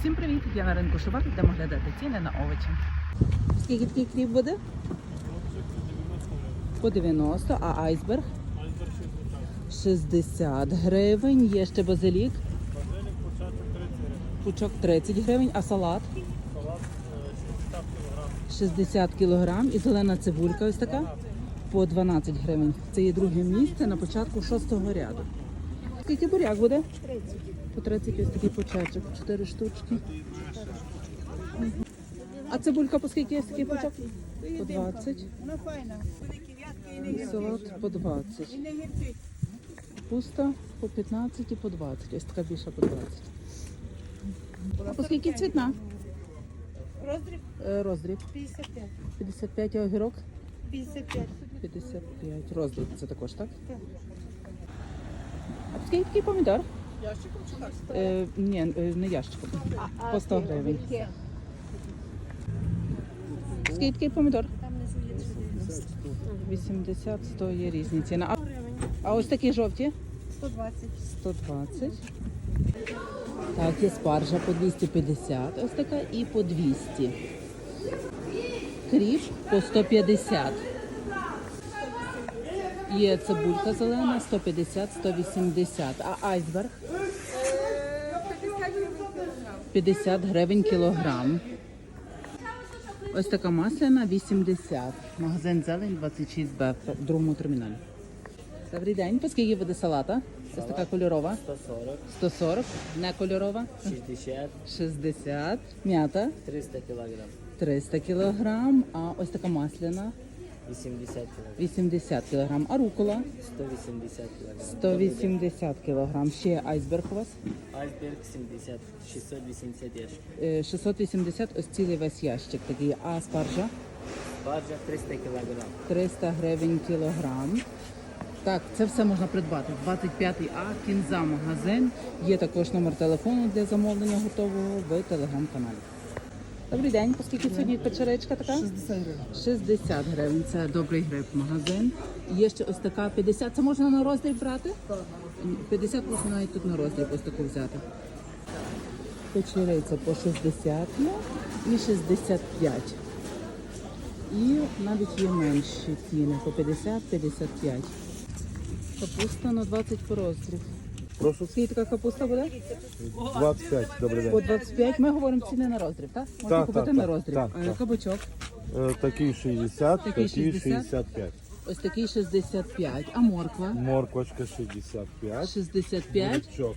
Всім привіт! Я на ринку Шубак, йдемо глядати ціни на овочі. Скільки такий кріп буде? По 90, а айсберг? 60 гривень. Є ще базилік. Пучок 30 гривень, а салат? 60 кілограм. І зелена цибулька ось така по 12 гривень. Це є друге місце на початку шостого ряду. Скільки буряк буде? 30. По 30 ось такий почечок, 4 штучки. Мгм. А цибулька по скільки ось такий почок? По 20. Вона файна. Салат по 20. І. Пуста по 15 і по 20. Ось така більша по 20. А по скільки цвітна? Роздріб Е, Роздріб 55. 55, а огірок 55. 55. Роздріб це також, так? Так. Скільки помідор? Ящиком чи так? Е, ні, е, не ящиком. По 100 гривень. Скільки помідор? Там є 80, 100 є різні ціни. А, а ось такі жовті? 120. 120. Так, є спаржа по 250, ось така і по 200. Кріп по 150. Є цибулька зелена 150, 180. А айсберг? 50 гривень кілограм. Ось така масляна 80. Магазин зелень 26Б в другому терміналі. Добрий день. По скільки буде салата? Ось така кольорова. 140, 140, не кольорова. 60, 60, м'ята 300 кілограм, 300 кілограм, а ось така масляна 80 кілограм, 80 кілограм, а рукола 180 кілограм, 180 кілограм. Ще айсберг у вас айсберг 70, 680 ящик, Е, 680, ось цілий весь ящик такий, а спаржа баржа 300 кілограм, 300 гривень кілограм. Так, це все можна придбати. 25 А, кінза магазин. Є також номер телефону для замовлення готового в телеграм-каналі. Добрий день, оскільки сьогодні печеречка така? 60 гривень. 60 гривень. Це добрий гриб магазин. Є ще ось така 50. Це можна на роздріб брати? 50 можна навіть тут на роздріб ось таку взяти. Печериця по 60 ну, і 65. І навіть є менші ціни по 50-55. Капуста на 20 по роздріб. Прошу Скільки така капуста буде? 25, добрий По 25. Ми говоримо ціни на роздріб, так? Можна Так, купити так, на так, роздріб. так, Е, так. Кабачок. Е, Такий 60, Такий такий 60. 65. Ось такий 65. А морква? Морквочка 65. 65, Бурячок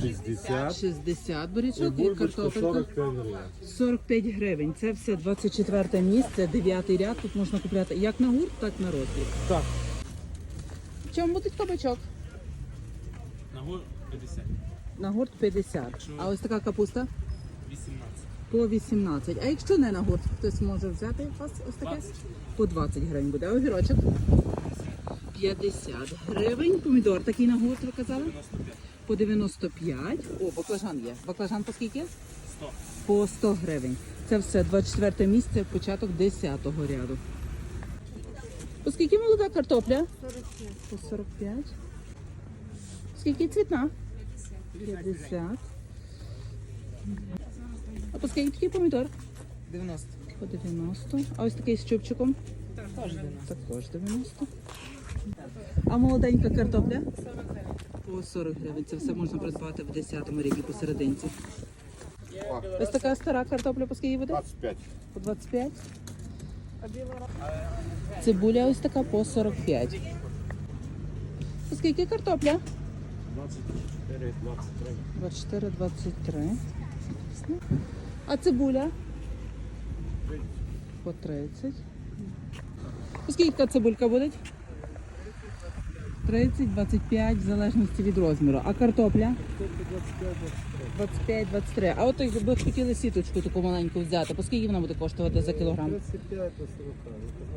60. 60 І бурячок і бульбочка картопелька 45 гривень. 45 гривень. Це все 24 місце, 9 ряд. Тут можна купляти як на гурт, так і на роздріб. Так. В чому буде кабачок? На год 50, На гурт 50. А ось така капуста 18, по 18. А якщо не на гурт, хтось може взяти у вас ось таке? 20. По 20 гривень буде. А огірочок? 50 гривень. Помідор такий на гурт, ви казали? 95, По 95. О, баклажан є. Баклажан по скільки? 100, По 100 гривень. Це все 24 місце, початок 10-го ряду. По скільки молода картопля? 45. По 45. Скільки цвітна? 50. А по скільки такий помідор? 90, По 90. А ось такий з чубчиком? теж 90. Також 90. А молоденька картопля? По 40 гривень. Це все можна придбати в 10-му ряді посерединці. Ось така стара картопля по скільки буде? 25. По 25. Цибуля ось така по 45. По скільки картопля? 24, 23. 24, 23. А цибуля? По 30. Скільки цибулька буде? 30, 25, в залежності від розміру. А картопля? 25, 23. А от якби хотіли сіточку таку маленьку взяти, по скільки вона буде коштувати за кілограм?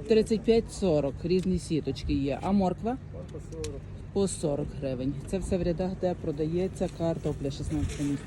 35-40. 35-40. Різні сіточки є. А морква? По 40 гривень. Це все в рядах, де продається картопля 16 місць.